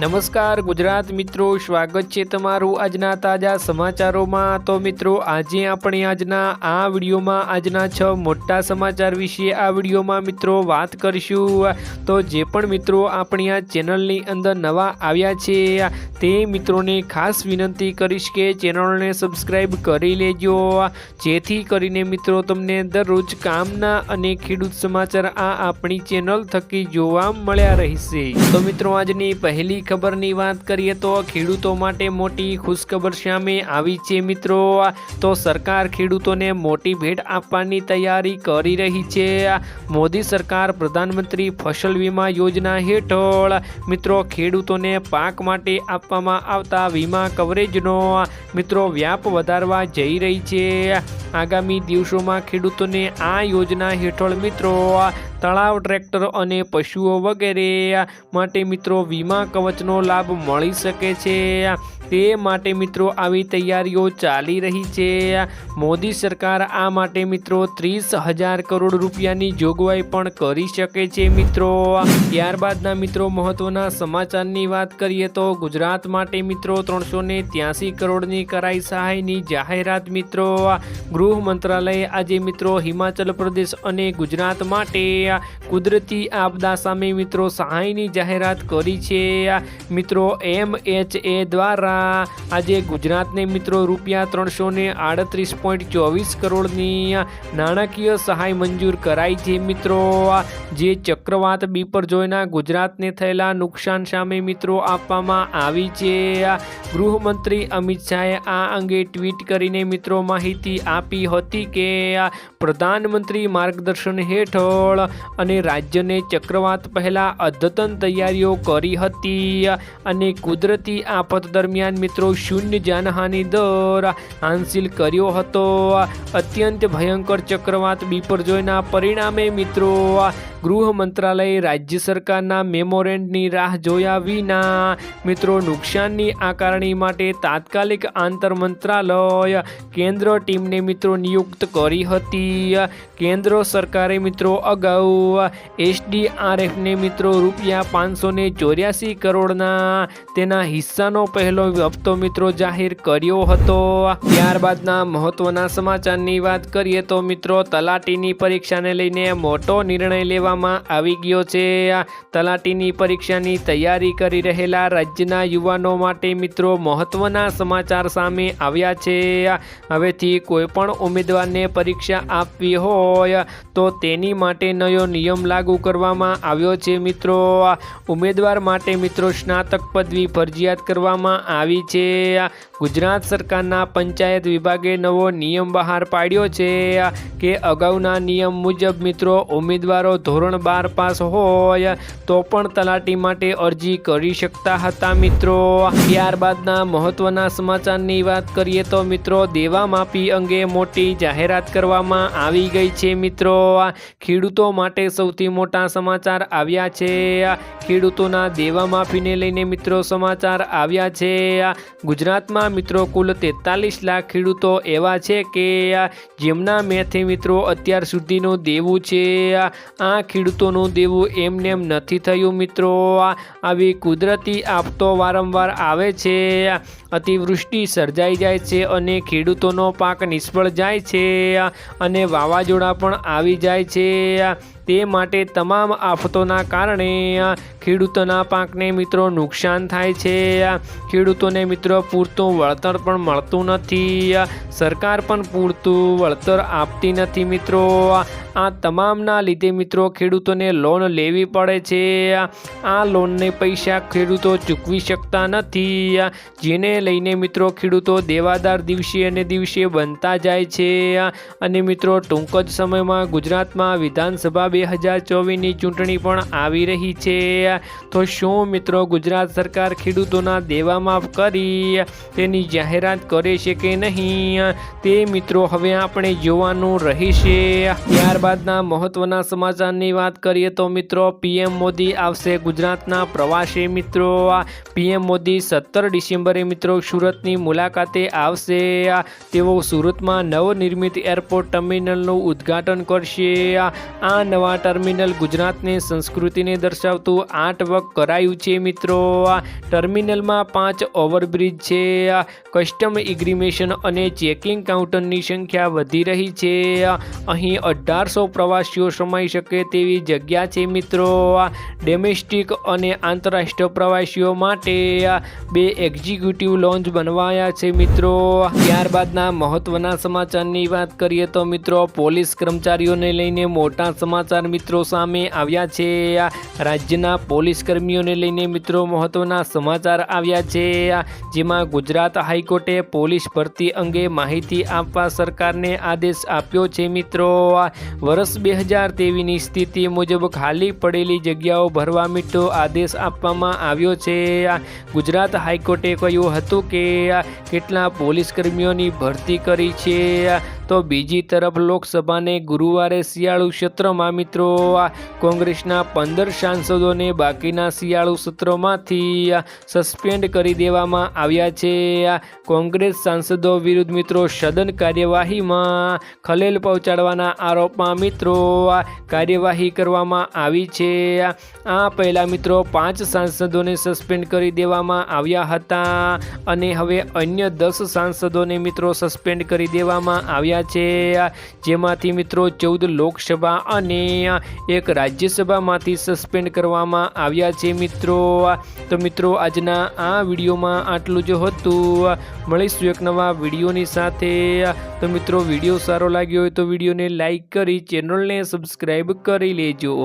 નમસ્કાર ગુજરાત મિત્રો, સ્વાગત છે તમારું આજના તાજા સમાચારોમાં. તો મિત્રો, આજે આપણે આજના આ વિડીયોમાં, આજના છ મોટા સમાચાર વિશે આ વિડીયોમાં મિત્રો વાત કરીશું. તો જે પણ મિત્રો આપણી આ ચેનલની અંદર નવા આવ્યા છે, તે મિત્રોને ખાસ વિનંતી કરીશ કે ચેનલને સબસ્ક્રાઈબ કરી લેજો. જેથી કરીને મિત્રો તમને દરરોજ કામના અને ખેડૂત સમાચાર આ આપણી ચેનલ થકી જોવા મળ્યા રહેશે. તો મિત્રો, આજની પહેલી ખબરની વાત કરીએ તો ખેડૂતો માટે મોટી ખુશખબર સામે આવી છે મિત્રો. તો સરકાર ખેડૂતોને મોટી ભેટ આપવાની તૈયારી કરી રહી છે. મોદી સરકાર પ્રધાનમંત્રી ફસલ વીમા યોજના હેઠળ મિત્રો ખેડૂતોને પાક માટે આપવામાં આવતા વીમા કવરેજનો મિત્રો વ્યાપ વધારવા જઈ રહી છે. આગામી દિવસોમાં ખેડૂતોને આ યોજના હેઠળ મિત્રો તળાવ ટ્રેક્ટર અને પશુઓ વગેરે માટે મિત્રો વીમા કવચનો લાભ મળી શકે છે. તે માટે મિત્રો આવી તૈયારીઓ ચાલી રહી છે. મોદી સરકાર આ માટે મિત્રો ત્રીસ હજાર કરોડ રૂપિયાની જોગવાઈ પણ કરી શકે છે મિત્રો. ત્યારબાદના મિત્રો મહત્વના સમાચારની વાત કરીએ તો ગુજરાત માટે મિત્રો ત્રણસો ને ત્યાસી કરોડની કરાઈ સહાયની જાહેરાત મિત્રો. ગૃહ મંત્રાલયે આજે મિત્રો હિમાચલ પ્રદેશ અને ગુજરાત માટે કુદરતી આપદા સામે મિત્રો સહાયની જાહેરાત કરી છે. મિત્રો એમ એચ દ્વારા આજે ગુજરાતને મિત્રો રૂપિયા ત્રણસો ને આડત્રીસ પોઈન્ટ ચોવીસ કરોડની નાણાકીય સહાય મંજૂર કરાઈ છે મિત્રો. જે ચક્રવાત બીપરજોયના ગુજરાતને થયેલા નુકસાન સામે મિત્રો આપવામાં આવી છે. ગૃહમંત્રી અમિત શાહે આ અંગે ટ્વીટ કરીને મિત્રો માહિતી આપી હતી કે પ્રધાનમંત્રી માર્ગદર્શન હેઠળ અને રાજ્યને ચક્રવાત પહેલાં અદ્યતન તૈયારીઓ કરી હતી. અને કુદરતી આફત દરમિયાન મિત્રો શૂન્ય જાનહાનિ દર હાંસિલ કર્યો હતો. અત્યંત ભયંકર ચક્રવાત બીપરજોયના પરિણામે મિત્રો ગૃહ મંત્રાલયે રાજ્ય સરકારના મેમોરેન્ડની રાહ જોયા વિના મિત્રો નુકસાનની આકારણી માટે તાત્કાલિક આંતર મંત્રાલય કેન્દ્ર ટીમને મિત્રો નિયુક્ત કરી હતી. કેન્દ્ર સરકારે મિત્રો અગાઉ એસડીઆરએફને મિત્રો રૂપિયા પાંચસો ને ચોર્યાસી કરોડના તેના હિસ્સાનો પહેલો હપ્તો મિત્રો જાહેર કર્યો હતો. ત્યારબાદના મહત્વના સમાચારની વાત કરીએ તો મિત્રો તલાટીની પરીક્ષાને લઈને મોટો નિર્ણય લેવામાં આવી ગયો છે. તલાટીની પરીક્ષાની તૈયારી કરી રહેલા રાજ્યના યુવાનો માટે મિત્રો મહત્વના સમાચાર સામે આવ્યા છે. હવેથી કોઈ પણ ઉમેદવારને પરીક્ષા આપવી હોય તો તેની માટે નયો નિયમ લાગુ કરવામાં આવ્યો છે મિત્રો. ઉમેદવાર માટે મિત્રો સ્નાતક પદવી ફરજિયાત કરવામાં આવી છે. ગુજરાત સરકારના પંચાયત વિભાગે નવો નિયમ બહાર પાડ્યો છે. કે અગાઉના નિયમ મુજબ મિત્રો ઉમેદવારો ધોરણ બાર પાસ હોય તો પણ તલાટી માટે અરજી કરી શકતા હતા મિત્રો. ત્યારબાદના મહત્વના સમાચારની વાત કરીએ તો મિત્રો, દેવા માફી અંગે મોટી જાહેરાત કરવામાં આવી ગઈ છે મિત્રો. ખેડૂતો માટે સૌથી મોટા સમાચાર આવ્યા છે. ખેડૂતોના દેવા માફીને લઈને મિત્રો સમાચાર આવ્યા છે. ગુજરાતમાં મિત્રો કુલ તેતાલીસ લાખ ખેડૂતો એવા છે કે જેમના મેથે મિત્રો અત્યાર સુધીનું દેવું છે. આ ખેડૂતોનું દેવું એમનેમ નથી થયું, મિત્રો. આવી કુદરતી આપતો વારંવાર આવે છે. અતિવૃષ્ટિ સર્જાઈ જાય છે અને ખેડૂતોનો પાક નિષ્ફળ જાય છે અને વાવાઝોડા પણ આવી જાય છે. તે માટે તમામ આફતોના કારણે ખેડૂતોના પાકને મિત્રો નુકસાન થાય છે. ખેડૂતોને મિત્રો પૂરતું વળતર પણ મળતું નથી. સરકાર પણ પૂરતું વળતર આપતી નથી મિત્રો. આ તમામના લીધે મિત્રો ખેડૂતોને લોન લેવી પડે છે. આ લોનને પૈસા ખેડૂતો ચૂકવી શકતા નથી. જેને લઈને મિત્રો ખેડૂતો દેવાદાર દિવસે અને દિવસે બનતા જાય છે. અને મિત્રો ટૂંક જ સમયમાં ગુજરાતમાં વિધાનસભા બે હજાર ચોવીસની ચૂંટણી પણ આવી રહી છે. તો શું મિત્રો ગુજરાત સરકાર ખેડૂતોના દેવા માફ કરી, તેની જાહેરાત કરે છે કે નહીં? તે મિત્રો હવે આપણે જોવાનું રહેશે. ત્યારબાદના મહત્વના સમાચારની વાત કરીએ તો મિત્રો પીએમ મોદી આવશે ગુજરાતના પ્રવાસે મિત્રો. પીએમ મોદી સત્તર ડિસેમ્બરે મિત્રો સુરતની મુલાકાતે આવશે. તેઓ સુરતમાં નવનિર્મિત એરપોર્ટ ટર્મિનલનું ઉદ્ઘાટન કરશે. આ નવા ટર્મિનલ ગુજરાતની સંસ્કૃતિને દર્શાવતું આઠ વર્ક કરાયું છે મિત્રો. આ ટર્મિનલમાં પાંચ ઓવરબ્રિજ છે કસ્ટમ ઇગ્રીમેશન અને ચેકિંગ કાઉન્ટરની સંખ્યા વધી રહી છે અહીં અઢારસો પ્રવાસીઓ સમાઈ શકે તેવી જગ્યા છે મિત્રો. ડોમેસ્ટિક અને આંતરરાષ્ટ્રીય પ્રવાસીઓ માટે બે એક્ઝિક્યુટિવ લોન્જ બનવાયા છે મિત્રો. ત્યારબાદના મહત્વના સમાચારની વાત કરીએ તો મિત્રો, પોલીસ કર્મચારીઓને લઈને મોટા સમાચાર મિત્રો સામે આવ્યા છે. રાજ્યના પોલીસ કર્મીઓને લઈને મિત્રો મહત્વના સમાચાર આવ્યા છે. જેમાં ગુજરાત હાઈકોર્ટે પોલીસ ભરતી અંગે માહિતી આપવા સરકારને આદેશ આપ્યો છે મિત્રો. વર્ષ બે હજાર તેવીસની સ્થિતિ મુજબ ખાલી પડેલી જગ્યાઓ ભરવા મિત્રો આદેશ આપવામાં આવ્યો છે. ગુજરાત હાઈકોર્ટે કહ્યું હતું કે કેટલા પોલીસ કર્મીઓની ભરતી કરી છે. તો બીજી તરફ લોકસભાને ગુરુવારે શિયાળુ સત્રમાં મિત્રો કોંગ્રેસના પંદર સાંસદોને બાકીના શિયાળુ સત્રોમાંથી સસ્પેન્ડ કરી દેવામાં આવ્યા છે. કોંગ્રેસ સાંસદો વિરુદ્ધ મિત્રો સદન કાર્યવાહીમાં ખલેલ પહોંચાડવાના આરોપમાં મિત્રો કાર્યવાહી કરવામાં આવી છે. આ પહેલાં મિત્રો પાંચ સાંસદોને સસ્પેન્ડ કરી દેવામાં આવ્યા હતા અને હવે અન્ય દસ સાંસદોને મિત્રો સસ્પેન્ડ કરી દેવામાં આવ્યા છે. જેમાંથી મિત્રો ચૌદ લોકસભા અને એક રાજ્યસભામાંથી સસ્પેન્ડ કરવામાં આવ્યા છે મિત્રો. તો મિત્રો, આજના આ વિડીયોમાં આટલું જ હતું. મળીશું એક નવા વિડીયોની સાથે. તો મિત્રો, વીડિયો સારો લાગ્યો હોય તો વિડીયોને લાઈક કરી, ચેનલને સબસ્ક્રાઈબ કરી લેજો.